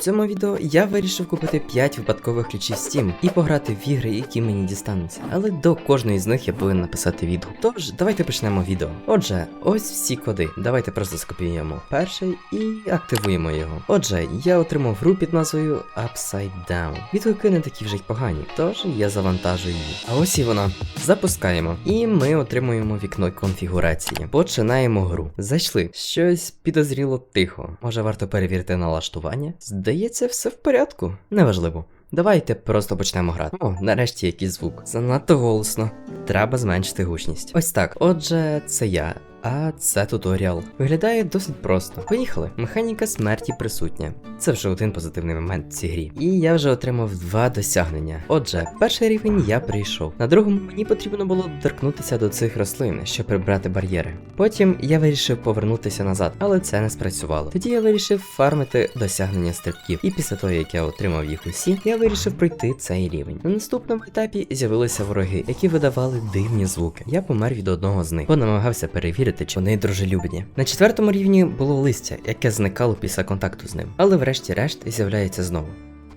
цьому відео я вирішив купити 5 випадкових ключів Steam і пограти в ігри, які мені дістануться. Але до кожної з них я повинен написати відгук. Тож, давайте почнемо відео. Отже, ось всі коди. Давайте просто скопіюємо перший і активуємо його. Отже, я отримав гру під назвою Upside Down. Відгуки не такі вже й погані, тож я завантажую її. А ось і вона. Запускаємо. І ми отримуємо вікно конфігурації. Починаємо гру. Зайшли. Щось підозріло тихо. Може варто перевірити налаштування? Здається, все в порядку. Неважливо. Давайте просто почнемо грати. О, нарешті якийсь звук. Занадто голосно. Треба зменшити гучність. Ось так. Отже, це я. А це туторіал. Виглядає досить просто. Поїхали. Механіка смерті присутня. Це вже один позитивний момент в цій грі. І я вже отримав два досягнення. Отже, перший рівень я прийшов. На другому мені потрібно було доторкнутися до цих рослин, щоб прибрати бар'єри. Потім я вирішив повернутися назад, але це не спрацювало. Тоді я вирішив фармити досягнення стрибків. І після того, як я отримав їх усі, я вирішив пройти цей рівень. На наступному етапі з'явилися вороги, які видавали дивні звуки. Я помер від одного з них, бо намагався перевірити, чи вони дружелюбні. На четвертому рівні було листя, яке зникало після контакту з ним, але врешті-решт з'являється знову.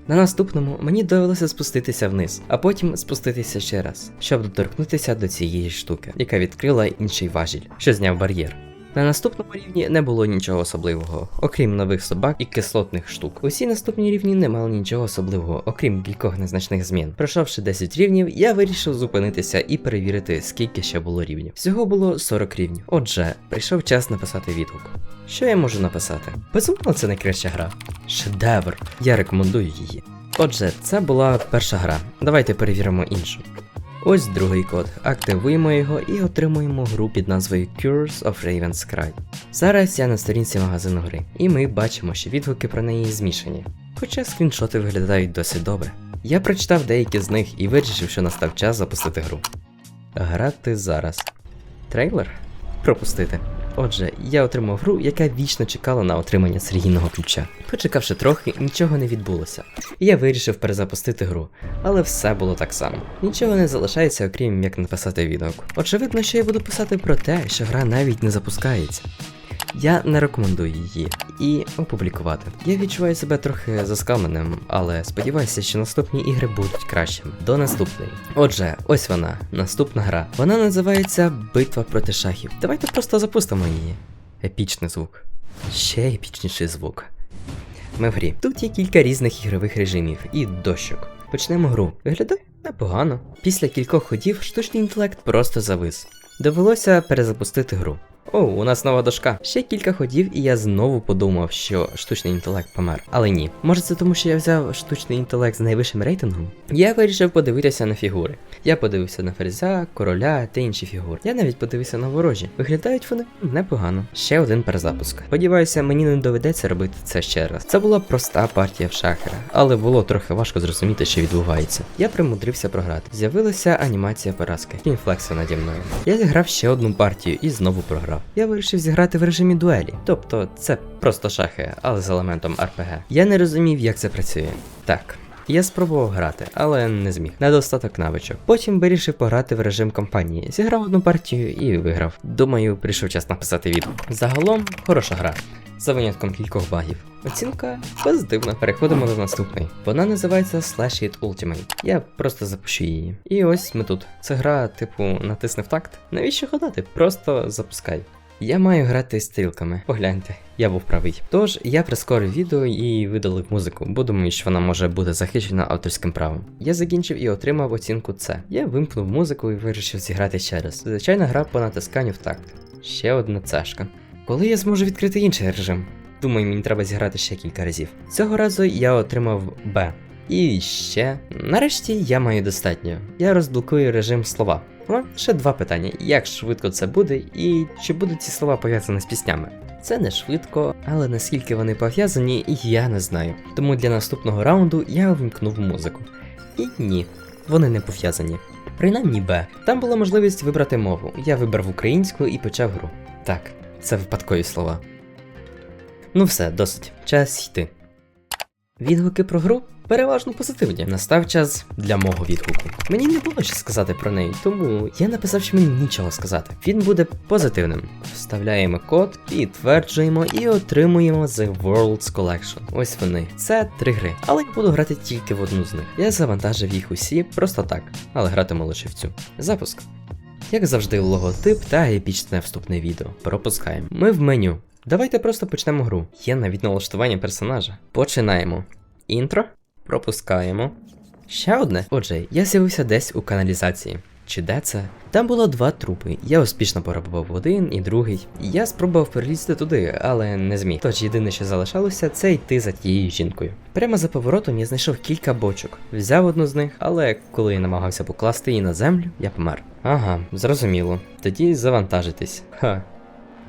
На наступному мені довелося спуститися вниз, а потім спуститися ще раз, щоб доторкнутися до цієї штуки, яка відкрила інший важіль, що зняв бар'єр. На наступному рівні не було нічого особливого, окрім нових собак і кислотних штук. Усі наступні рівні не мали нічого особливого, окрім кількох незначних змін. Пройшовши 10 рівнів, я вирішив зупинитися і перевірити, скільки ще було рівнів. Всього було 40 рівнів. Отже, прийшов час написати відгук. Що я можу написати? Безумовно, це найкраща гра. Шедевр. Я рекомендую її. Отже, це була перша гра. Давайте перевіримо іншу. Ось другий код. Активуємо його і отримуємо гру під назвою Curse of Raven's Cry. Зараз я на сторінці магазину гри, і ми бачимо, що відгуки про неї змішані. Хоча скріншоти виглядають досить добре. Я прочитав деякі з них і вирішив, що настав час запустити гру. Грати зараз. Трейлер? Пропустити. Отже, я отримав гру, яка вічно чекала на отримання серійного ключа. Почекавши трохи, нічого не відбулося. І я вирішив перезапустити гру, але все було так само. Нічого не залишається, окрім як написати відгук. Очевидно, що я буду писати про те, що гра навіть не запускається. Я не рекомендую її і опублікувати. Я відчуваю себе трохи заскамленим, але сподіваюся, що наступні ігри будуть кращими. До наступної. Отже, ось вона, наступна гра. Вона називається Битва проти шахів. Давайте просто запустимо її. Епічний звук. Ще епічніший звук. Ми в грі. Тут є кілька різних ігрових режимів і дощок. Почнемо гру. Виглядає непогано. Після кількох ходів штучний інтелект просто завис. Довелося перезапустити гру. О, у нас нова дошка. Ще кілька ходів, і я знову подумав, що штучний інтелект помер. Але ні. Може це тому, що я взяв штучний інтелект з найвищим рейтингом? Я вирішив подивитися на фігури. Я подивився на ферзя, короля та інші фігури. Я навіть подивився на ворожі. Виглядають вони непогано. Ще один перезапуск. Сподіваюся, мені не доведеться робити це ще раз. Це була проста партія в шахера, але було трохи важко зрозуміти, що відбувається. Я примудрився програти. З'явилася анімація поразки. Кінфлекса наді мною. Я зіграв ще одну партію і знову програв. Я вирішив зіграти в режимі дуелі. Тобто це просто шахи, але з елементом RPG. Я не розумів, як це працює. Так. Я спробував грати, але не зміг. Недостаток навичок. Потім вирішив пограти в режим кампанії. Зіграв одну партію і виграв. Думаю, прийшов час написати відгук. Загалом хороша гра. За винятком кількох багів. Оцінка позитивна. Переходимо до наступної. Вона називається Slash It Ultimate. Я просто запущу її. І ось ми тут. Це гра, типу, натиснув такт. Навіщо ходати? Просто запускай. Я маю грати стрілками. Погляньте, я був правий. Тож я прискорив відео і видалив музику, бо думаю, що вона може бути захищена авторським правом. Я закінчив і отримав оцінку С. Я вимкнув музику і вирішив зіграти ще раз. Звичайна гра по натисканню в такт. Ще одна цешка. Коли я зможу відкрити інший режим? Думаю, мені треба зіграти ще кілька разів. Цього разу я отримав Б. І ще. Нарешті я маю достатньо. Я розблокую режим слова. У ще два питання: як швидко це буде, і чи будуть ці слова пов'язані з піснями? Це не швидко, але наскільки вони пов'язані, я не знаю. Тому для наступного раунду я увімкнув музику. І ні, вони не пов'язані. Принаймні Б. Там була можливість вибрати мову. Я вибрав українську і почав гру. Так, це випадкові слова. Ну все, досить. Час йти. Відгуки про гру переважно позитивні. Настав час для мого відгуку. Мені не було що сказати про неї, тому я написав, що мені нічого сказати. Він буде позитивним. Вставляємо код, підтверджуємо і отримуємо The Worlds Collection. Ось вони. Це три гри, але я буду грати тільки в одну з них. Я завантажив їх усі просто так, але гратиму лише в цю. Запуск. Як завжди, логотип та епічне вступне відео. Пропускаємо. Ми в меню. Давайте просто почнемо гру. Є навіть налаштування персонажа. Починаємо. Інтро. Пропускаємо. Ще одне. Отже, я з'явився десь у каналізації. Чи де це? Там було два трупи. Я успішно пробував один і другий. Я спробував перелізти туди, але не зміг. Тож єдине, що залишалося, це йти за тією жінкою. Прямо за поворотом я знайшов кілька бочок. Взяв одну з них, але коли я намагався покласти її на землю, я помер. Ага, зрозуміло. Тоді завантажитись. Ха.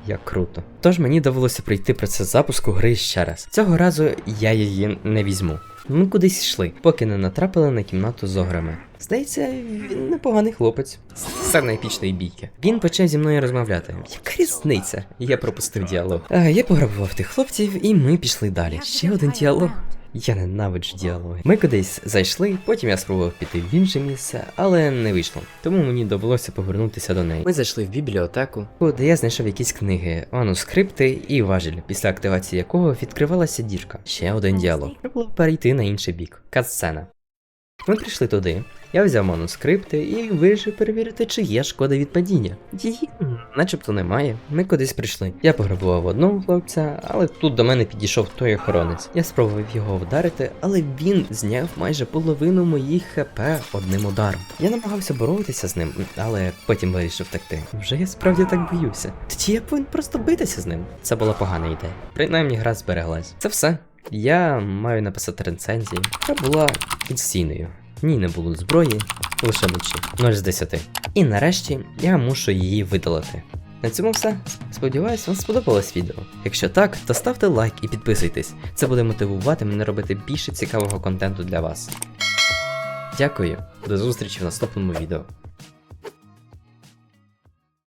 Як круто. Тож мені довелося пройти процес запуску гри ще раз. Цього разу я її не візьму. Ми кудись йшли, поки не натрапили на кімнату з ограми. Здається, він непоганий хлопець. Сцена епічної бійки. Він почав зі мною розмовляти. Яка різниця? Я пропустив діалог. А, я пограбував тих хлопців, і ми пішли далі. Ще один діалог. Я ненавиджу діалоги. Ми кудись зайшли, потім я спробував піти в інше місце, але не вийшло. Тому мені довелося повернутися до неї. Ми зайшли в бібліотеку, де я знайшов якісь книги, манускрипти і важіль, після активації якого відкривалася дірка. Ще один діалог. Треба було перейти на інший бік. Катсцена. Ми прийшли туди. Я взяв манускрипти і вирішив перевірити, чи є шкода від падіння. Її начебто немає. Ми кудись прийшли. Я пограбував одного хлопця, але тут до мене підійшов той охоронець. Я спробував його вдарити, але він зняв майже половину моїх хп одним ударом. Я намагався боротися з ним, але потім вирішив втекти. Вже я справді так боюся. Тоді я повинен просто битися з ним. Це була погана ідея. Принаймні гра збереглась. Це все. Я маю написати рецензію. Гра була інстійною. В ній не було зброї, лише мечі. 0 з 10. І нарешті я мушу її видалити. На цьому все. Сподіваюсь, вам сподобалось відео. Якщо так, то ставте лайк і підписуйтесь. Це буде мотивувати мене робити більше цікавого контенту для вас. Дякую, до зустрічі в наступному відео.